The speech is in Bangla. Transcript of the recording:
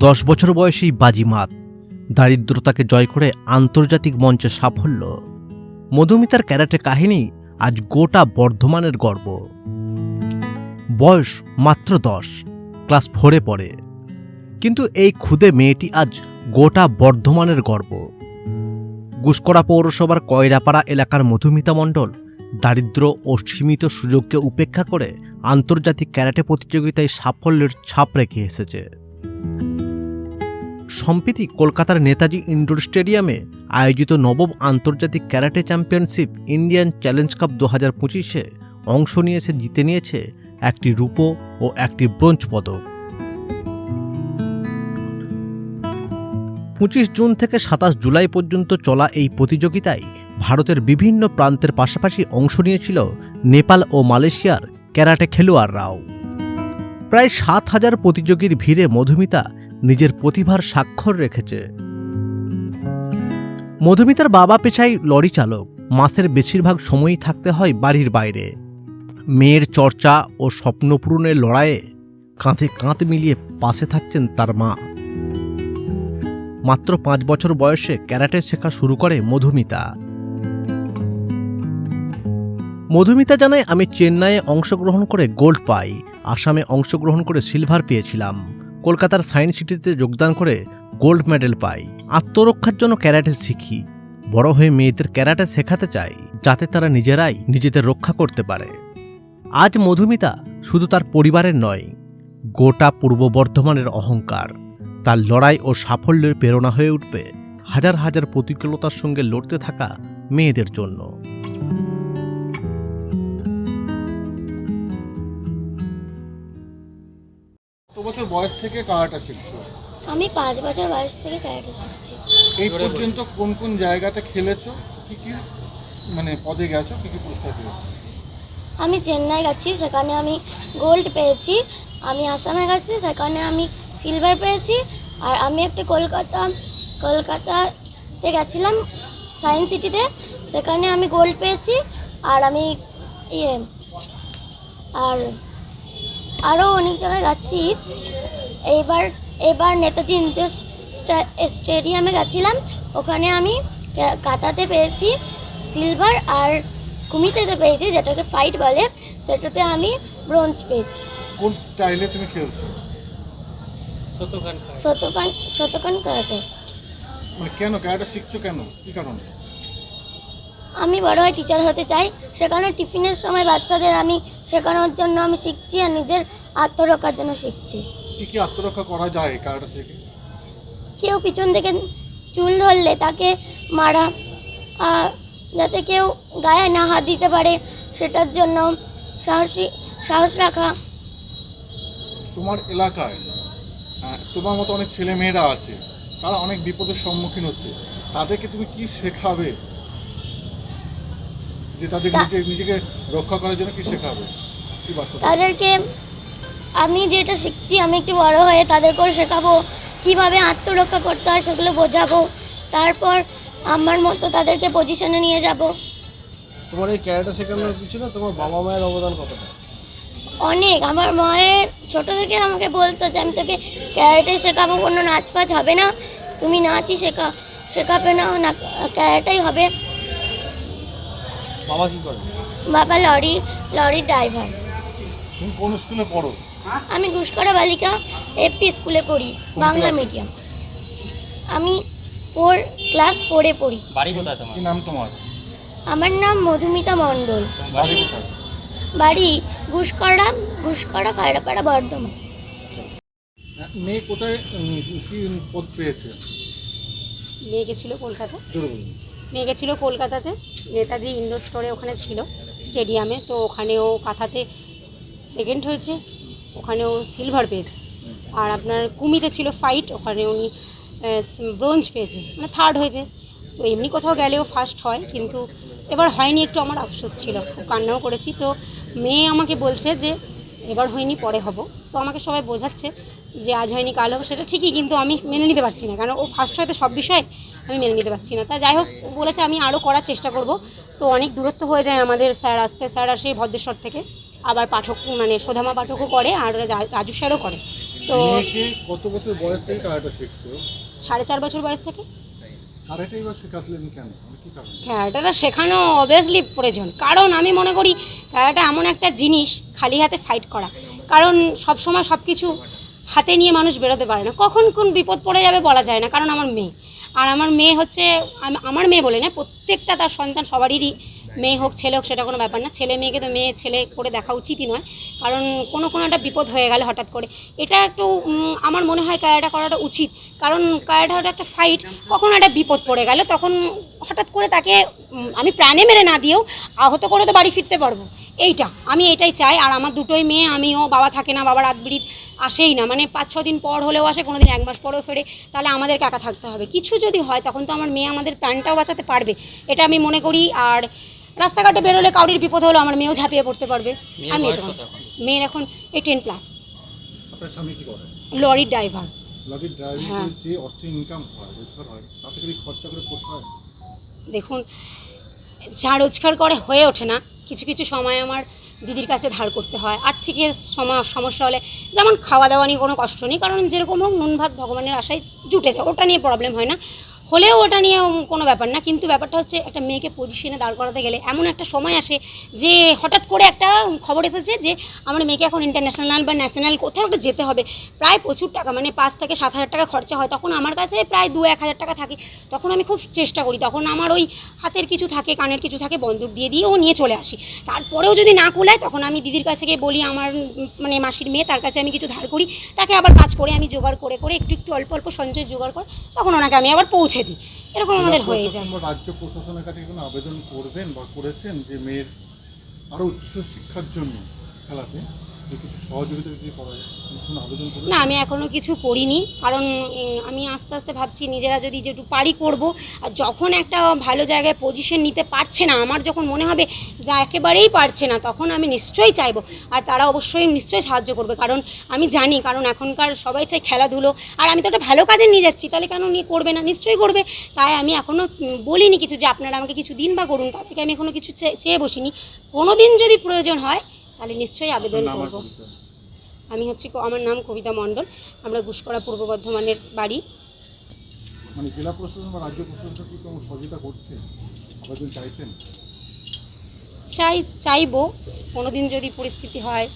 দশ বছর বয়সেই বাজিমাত দারিদ্রতাকে জয় করে আন্তর্জাতিক মঞ্চে সাফল্য। মধুমিতার ক্যারাটে কাহিনী আজ গোটা বর্ধমানের গর্ব। বয়স মাত্র দশ, ক্লাস ফোরে পড়ে। কিন্তু এই ক্ষুদে মেয়েটি আজ গোটা বর্ধমানের গর্ব। গুসকরা পৌরসভার কয়রাপাড়া এলাকার মধুমিতা মণ্ডল দারিদ্র ও সীমিত সুযোগকে উপেক্ষা করে আন্তর্জাতিক ক্যারাটে প্রতিযোগিতায় সাফল্যের ছাপ রেখে এসেছে। সম্প্রতি কলকাতার নেতাজি ইনডোর স্টেডিয়ামে আয়োজিত নবম আন্তর্জাতিক karate championship Indian challenge cup দু হাজার পঁচিশে অংশ নিয়ে এসে জিতে নিয়েছে একটি রূপো ও একটি ব্রোঞ্জ পদক। পঁচিশ জুন থেকে সাতাশ জুলাই পর্যন্ত চলা এই প্রতিযোগিতায় ভারতের বিভিন্ন প্রান্তের পাশাপাশি অংশ নিয়েছিল নেপাল ও মালয়েশিয়ার ক্যারাটে খেলোয়াড়রাও। প্রায় সাত হাজার প্রতিযোগীর ভিড়ে মধুমিতা নিজের প্রতিভার স্বাক্ষর রেখেছে। মধুমিতার বাবা পেশায় লরি চালক। মাসের বেশিরভাগ সময়ই থাকতে হয় বাড়ির বাইরে। মেয়ের চর্চা ও স্বপ্নপূরণের লড়াইয়ে কাঁধে কাঁধ মিলিয়ে পাশে থাকছেন তার মা। মাত্র পাঁচ বছর বয়সে ক্যারাটে শেখা শুরু করে মধুমিতা। মধুমিতা জানায়, আমি চেন্নাইয়ে অংশগ্রহণ করে গোল্ড পাই। আসামে অংশগ্রহণ করে সিলভার পেয়েছিলাম। কলকাতার সায়েন্স সিটিতে যোগদান করে গোল্ড মেডেল পাই আত্মরক্ষার জন্য ক্যারাটে শিখি। বড় হয়ে মেয়েদের ক্যারাটে শেখাতে চাই, যাতে তারা নিজেরাই নিজেদের রক্ষা করতে পারে। আজ মধুমিতা শুধু তার পরিবারের নয়, গোটা পূর্ব বর্ধমানের অহংকার, তার লড়াই ও সাফল্যের প্রেরণা হয়ে উঠবে হাজার হাজার প্রতিকূলতার সঙ্গে লড়তে থাকা মেয়েদের জন্য। বয়স থেকে কারাটা শিখছো? আমি পাঁচ বছর বয়স থেকে ক্যারাটে শিখছি। এই পর্যন্ত কোন কোন জায়গাতে খেলেছো? কি কি মানে পদে গেছো? কি কি পুরস্কার পেয়েছ? আমি চেন্নাই গেছি সেখানে আমি গোল্ড পেয়েছি আমি আসামে গেছি সেখানে আমি সিলভার পেয়েছি আর আমি একটা কলকাতা কলকাতাতে গেছিলাম সায়েন্স সিটিতে সেখানে আমি গোল্ড পেয়েছি আর আমি ইয়ে আর আরও অনেক জায়গায় যাচ্ছি। এবার এবার নেতাজি ইন্ডোর স্টা- স্টেডিয়ামে গেছিলাম। ওখানে আমি কাতাতে পেয়েছি সিলভার আর কুমিতেতে পেয়েছি যেটাকে ফাইট বলে। সেটাতে আমি ব্রোঞ্জ পেয়েছি। কোন স্টাইলে তুমি খেলছো? Shotokan Shotokan karate. মানে কেন? কারাটা শিখছো কেন? কি কারণ? আমি বড় হয় টিচার হতে চাই। সেখানে টিফিনের সময় বাচ্চাদের আমি শেখানোর জন্য আমি শিখছি আর নিজের আত্মরক্ষার জন্য শিখছি। কি কি আত্মরক্ষা করা যায় কারাটা শিখে? কেউ পিছন থেকে চুল ধরলে তাকে মারা যাতে কেউ গায়ে না হাত দিতে পারে সেটার জন্য সাহসী সাহস রাখা। তোমার এলাকায় তোমার মতো অনেক ছেলে মেয়েরা আছে তারা অনেক বিপদের সম্মুখীন হচ্ছে। তাদেরকে তুমি কি শেখাবে? যে তাদের নিজেকে রক্ষা করার জন্য কি শেখাবে? তাদেরকে আমি যেটা শিখছি আমি একটু বড় হয়ে তাদেরকেও শেখাবো কীভাবে আত্মরক্ষা করতে হয় সেগুলো বোঝাবো তারপর আমার মতো তাদেরকে পজিশনে নিয়ে যাব। তোমার এই ক্যারাটে শেখানোর পিছনে তোমার বাবা মায়ের অবদান কতটা? অনেক। আমার মায়ের ছোট থেকে আমাকে বলতো যে আমি তোকে ক্যারেটে শেখাবো কোনো নাচ ফাচ হবে না। তুমি নাচই শেখা শেখাবে না না ক্যারেটাই হবে। বাবা কি করে? বাবা লরি লরির ড্রাইভার। তুমি কোন স্কুলে পড়ো? আমি ঘুষকরা বালিকা এপি স্কুলে পড়ি বাংলা মিডিয়াম। আমি ফোর ক্লাস ফোরে পড়ি। বাড়ি কোথায় তোমার? কি নাম তোমার? আমার নাম মধুমিতা মণ্ডল। বাড়ি কোথায়? বাড়ি ঘুষকরা ঘুষকরা খায়রাপাড়া বর্ধমান। মেয়ে কোথায় কি পদ পেয়েছে? মেয়ে গেছিল কলকাতা মেয়ে গেছিল কলকাতাতে। নেতাজি ইন্ডোর স্টোরে ওখানে ছিল স্টেডিয়ামে তো ওখানেও কাঁথাতে সেকেন্ড হয়েছে, ওখানেও সিলভার পেয়েছে। আর আপনার কুমিতে ছিল ফাইট ওখানে উনি ব্রোঞ্জ পেয়েছে। মানে থার্ড হয়েছে। তো এমনি কোথাও গেলেও ফার্স্ট হয়, কিন্তু এবার হয়নি, একটু আমার আফসোস ছিল। খুব কান্নাও করেছি। তো মেয়ে আমাকে বলছে যে, এবার হয়নি, পরে হব। তো আমাকে সবাই বোঝাচ্ছে। যে আজ হয়নি কাল হবে সেটা ঠিকই কিন্তু আমি মেনে নিতে পারছি না। কারণ ও ফার্স্ট হয়তো সব বিষয় আমি মেনে নিতে পারছি না। তা যাই হোক বলেছে আমি আরও করার চেষ্টা করব। তো অনেক দূরত্ব হয়ে যায় আমাদের স্যার আসতে। স্যার আসে ভদ্রেশ্বর থেকে। আবার পাঠক মানে সোধামা পাঠকও করে আর রাজু স্যারও করে। তো কত বছর বয়স থেকে কারাটা শিখছো? সাড়ে চার বছর বয়স থেকে। ক্যারাটাটা শেখানো অবভিয়াসলি প্রয়োজন। কারণ আমি মনে করি ক্যারাটা এমন একটা জিনিস খালি হাতে ফাইট করা। কারণ সব সময় সব কিছু হাতে নিয়ে মানুষ বেরোতে পারে না। কখন কোন বিপদ পড়ে যাবে বলা যায় না, কারণ আমার মেয়ে। আর আমার মেয়ে হচ্ছে আমার মেয়ে বলে না, প্রত্যেকটা তার সন্তান সবারই মেয়ে হোক, ছেলে হোক, সেটা কোনো ব্যাপার না। ছেলে মেয়েকে তো মেয়ে, ছেলে করে দেখা উচিতই নয়। কারণ কোনো কোনো একটা বিপদ হয়ে গেলে হঠাৎ করে। এটা একটু আমার মনে হয় কায়াটা করাটা উচিত। কারণ কায়াটা হলো একটা ফাইট কখনো একটা বিপদ পড়ে গেল, তখন হঠাৎ করে তাকে আমি প্রাণে মেরে না দিয়েও আহত করে তো বাড়ি ফিরতে পারব। এইটা আমি এটাই চাই আর আমার দুটোই মেয়ে আমিও বাবা থাকে না বাবা রাত আসেই না মানে পাঁচ ছ দিন পর হলেও আসে কোনো দিন এক মাস পরেও ফেরে তাহলে আমাদেরকে একা থাকতে হবে। কিছু যদি হয় তখন তো আমার মেয়ে আমাদের প্রাণটাও বাঁচাতে পারবে এটা আমি মনে করি আর রাস্তাঘাটে বেরোলে কাউরির বিপদ হলো আমার মেয়েও ঝাঁপিয়ে পড়তে পারবে। আমি মনে। মেয়ের এখন এই টেন প্লাস আপনার স্বামী কি করে? লরির ড্রাইভার। হ্যাঁ। হয় হয়? দেখুন যা রোজগার করে হয়ে ওঠে না কিছু কিছু সময় আমার দিদির কাছে ধার করতে হয়। আর্থিকের সমা- সমস্যা হলে যেমন খাওয়া দাওয়া নিয়ে কোনো কষ্ট নেই, কারণ যেরকম হোক নুন ভাত ভগবানের আশায় জুটে যায়, ওটা নিয়ে প্রবলেম হয় না। হলেও ওটা নিয়ে কোনো ব্যাপার না। কিন্তু ব্যাপারটা হচ্ছে একটা মেয়েকে পজিশনে দাঁড় করাতে গেলে এমন একটা সময় আসে যে হঠাৎ করে একটা খবর এসেছে যে আমার মেয়েকে এখন ইন্টারন্যাশনাল বা ন্যাশনাল কোথাও একটা যেতে হবে। প্রায় প্রচুর টাকা মানে পাঁচ থেকে সাত হাজার টাকা খরচা হয়। তখন আমার কাছে প্রায় দু এক হাজার টাকা থাকে। তখন আমি খুব চেষ্টা করি। তখন আমার ওই হাতের কিছু থাকে, কানের কিছু থাকে, বন্দুক দিয়ে দিয়ে ও নিয়ে চলে আসি। তারপরেও যদি না কুলায়, তখন আমি দিদির কাছে গিয়ে বলি, আমার মানে মাসির মেয়ে, তার কাছে আমি কিছু ধার করি। তাকে আবার কাজ করে আমি জোগাড় করে করে একটু একটু অল্প অল্প সঞ্চয় জোগাড় করে। তখন ওনাকে আমি আবার পৌঁছে দিই। এরকম আমাদের হয়ে যায়। রাজ্য প্রশাসনের কাছে কোনো আবেদন করবেন বা করেছেন যে মেয়ের আরও উচ্চ শিক্ষার জন্য খেলাতে? না আমি এখনও কিছু করিনি, কারণ আমি আস্তে আস্তে ভাবছি নিজেরা যদি যেটু পারি করব, আর যখন একটা ভালো জায়গায় পজিশন নিতে পারছে না, আমার যখন মনে হবে যা একেবারেই পারছে না, তখন আমি নিশ্চয়ই চাইব, আর তারা অবশ্যই নিশ্চয়ই সাহায্য করবে, কারণ আমি জানি, কারণ এখনকার সবাই চাই খেলাধুলো, আর আমি তো একটা ভালো কাজে নিয়ে যাচ্ছি, তাহলে কেন নিয়ে করবে না? নিশ্চয়ই করবে, তাই আমি এখনও বলিনি কিছু যে আপনারা আমাকে কিছু দিন বা করুন তাদেরকে আমি এখনও কিছু চেয়ে বসিনি। কোনো দিন যদি প্রয়োজন হয় তাহলে নিশ্চয়ই আবেদন করব। আমি হচ্ছি আমার নাম কবিতা মণ্ডল। আমরা গুসকরা পূর্ব বর্ধমানের বাড়ি। মানে জেলা প্রশাসন বা রাজ্য প্রশাসন কি কোনো সহযোগিতা করছে? আবেদন চাইছেন? চাই চাইব। কোনো দিন যদি পরিস্থিতি হয়